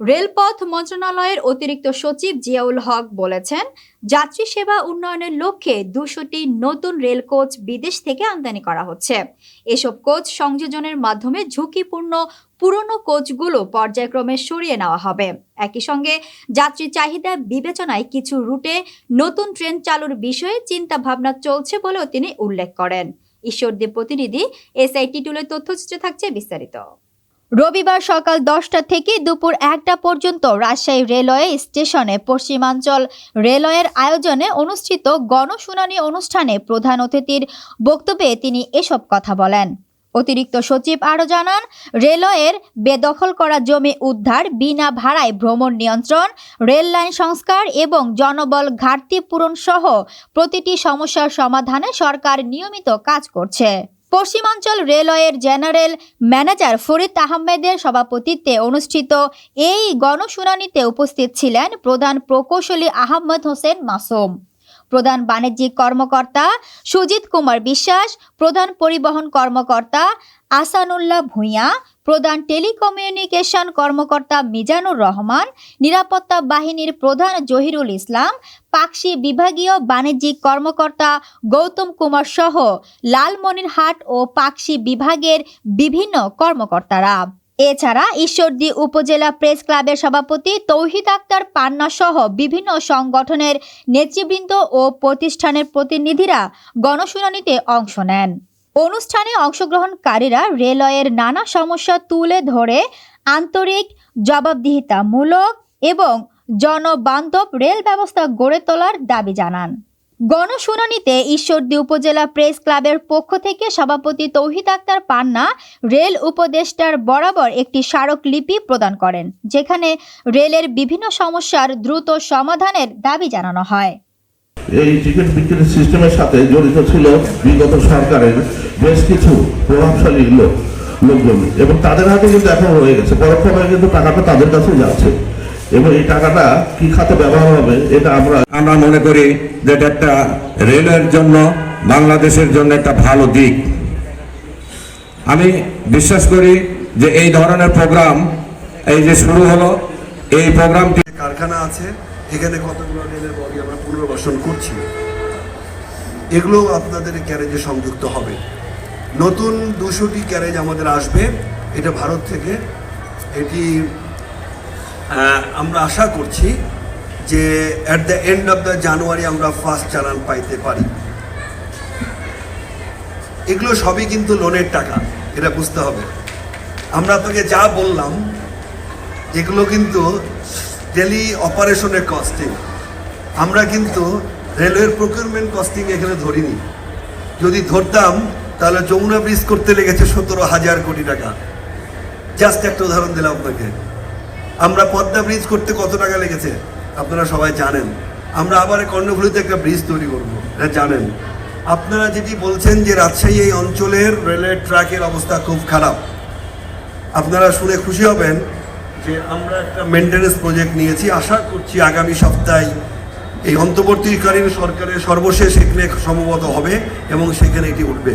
রেলপথ মন্ত্রণালয়ের অতিরিক্ত সচিব জিয়াউল হক বলেছেন, যাত্রী সেবা উন্নয়নের লক্ষ্যে দুশোটি নতুন রেল কোচ বিদেশ থেকে আমদানি করা হচ্ছে। এসব কোচ সংযোজনের মাধ্যমে ঝুঁকিপূর্ণ পুরনো কোচগুলো পর্যায়ক্রমে সরিয়ে নেওয়া হবে। একই সঙ্গে যাত্রী চাহিদা বিবেচনায় কিছু রুটে নতুন ট্রেন চালুর বিষয়ে চিন্তা ভাবনা চলছে বলেও তিনি উল্লেখ করেন। ঈশ্বরদীপ প্রতিনিধি এসআই টিটুলের তথ্যচিত্রে থাকছে বিস্তারিত। রবিবার সকাল দশটা থেকে দুপুর একটা পর্যন্ত রাজশাহী রেলওয়ে স্টেশনে পশ্চিমাঞ্চল রেলওয়ের আয়োজনে অনুষ্ঠিত গণশুনানি অনুষ্ঠানে প্রধান অতিথির বক্তব্যে তিনি এসব কথা বলেন। অতিরিক্ত সচিব আরও জানান, রেলওয়ের বেদখল করা জমি উদ্ধার, বিনা ভাড়ায় ভ্রমণ নিয়ন্ত্রণ, রেল লাইন সংস্কার এবং জনবল ঘাটতি পূরণ সহ প্রতিটি সমস্যার সমাধানে সরকার নিয়মিত কাজ করছে। পশ্চিমাঞ্চল রেলওয়ের জেনারেল ম্যানেজার ফরিদ আহমেদের সভাপতিত্বে অনুষ্ঠিত এই গণশুনানিতে উপস্থিত ছিলেন প্রধান প্রকৌশলী আহমদ হোসেন মাসুম। প্রধান বাণিজ্যিক কর্মকর্তা সুজিত কুমার বিশ্বাস, প্রধান পরিবহন কর্মকর্তা আসানুল্লাহ ভূঁইয়া, প্রধান টেলিকমিউনিকেশন কর্মকর্তা মিজানুর রহমান, নিরাপত্তা বাহিনীর প্রধান জহিরুল ইসলাম, পাকশি বিভাগীয় বাণিজ্যিক কর্মকর্তা গৌতম কুমার সহ লালমনিরহাট ও পাকশি বিভাগের বিভিন্ন কর্মকর্তারা। এছাড়া ঈশ্বরদী উপজেলা প্রেস ক্লাবের সভাপতি তৌহিদ আক্তার পান্না সহ বিভিন্ন সংগঠনের নেতৃবৃন্দ ও প্রতিষ্ঠানের প্রতিনিধিরা গণশুনানিতে অংশ নেন। অনুষ্ঠানে অংশগ্রহণকারীরা রেলওয়ের নানা সমস্যা তুলে ধরে আন্তরিক জবাবদিহিতামূলক এবং জনবান্ধব রেল ব্যবস্থা গড়ে তোলার দাবি জানান। গণশুনানিতে ঈশ্বরদী উপজেলা প্রেস ক্লাবের পক্ষ থেকে সভাপতি তৌহিদ আক্তার পান্না রেল উপদেষ্টার বরাবর একটি স্মারকলিপি প্রদান করেন, যেখানে রেলের বিভিন্ন সমস্যার দ্রুত সমাধানের দাবি জানানো হয়। এই টিকিট বিক্রির সিস্টেমের সাথে জড়িত ছিল বিগত সরকারের বেশ কিছু প্রভাবশালী লোক, লোকজন, এবং তাদের হাতে কিন্তু এখন রয়ে গেছে। পরোক্ষভাবে কিন্তু টাকাটা তাদের কাছে যাচ্ছে। এবং এই টাকাটা কি খাতে ব্যবহার হবে এটা আমরা আমরা মনে করি যে এটা একটা রেলের জন্য বাংলাদেশের জন্য একটা ভালো দিক। আমি বিশ্বাস করি যে এই ধরনের প্রোগ্রাম এই যে শুরু হলো এই প্রোগ্রামটি কারখানা আছে এখানে কতগুলো রেলের বগি আমরা পুনর্বাসন করছি। এগুলো আপনাদের ক্যারেজে সংযুক্ত হবে। নতুন দুশোটি ক্যারেজ আমাদের আসবে এটা ভারত থেকে। এটি আমরা আশা করছি যে at the end of the January আমরা ফার্স্ট চালান পাইতে পারি। এগুলো সবই কিন্তু লোনের টাকা, এটা বুঝতে হবে। আমরা আপনাকে যা বললাম, এগুলো কিন্তু ডেলি অপারেশনের কস্টিং আমরা কিন্তু রেলওয়ের প্রকিউরমেন্ট কস্টিং এখানে ধরিনি। যদি ধরতাম, তাহলে যমুনা ব্রিজ করতে লেগেছে সতেরো হাজার কোটি টাকা। জাস্ট একটা উদাহরণ দিলাম আপনাকে। আমরা পদ্মা ব্রিজ করতে কত টাকা লেগেছে? আপনারা সবাই জানেন। আমরা আবার কর্ণফুলিতে একটা ব্রিজ তৈরি করব। এটা জানেন। আপনারা যেটি বলছেন যে রাজশাহী এই অঞ্চলের রেলের ট্র্যাকের অবস্থা খুব খারাপ, আপনারা শুনে খুশি হবেন যে আমরা একটা মেনটেন্যান্স প্রজেক্ট নিয়েছি। আশা করছি আগামী সপ্তাহে এই অন্তর্বর্তীকালীন সরকারের সর্বশেষ এখানে সম্ভবত হবে এবং সেখানে এটি উঠবে।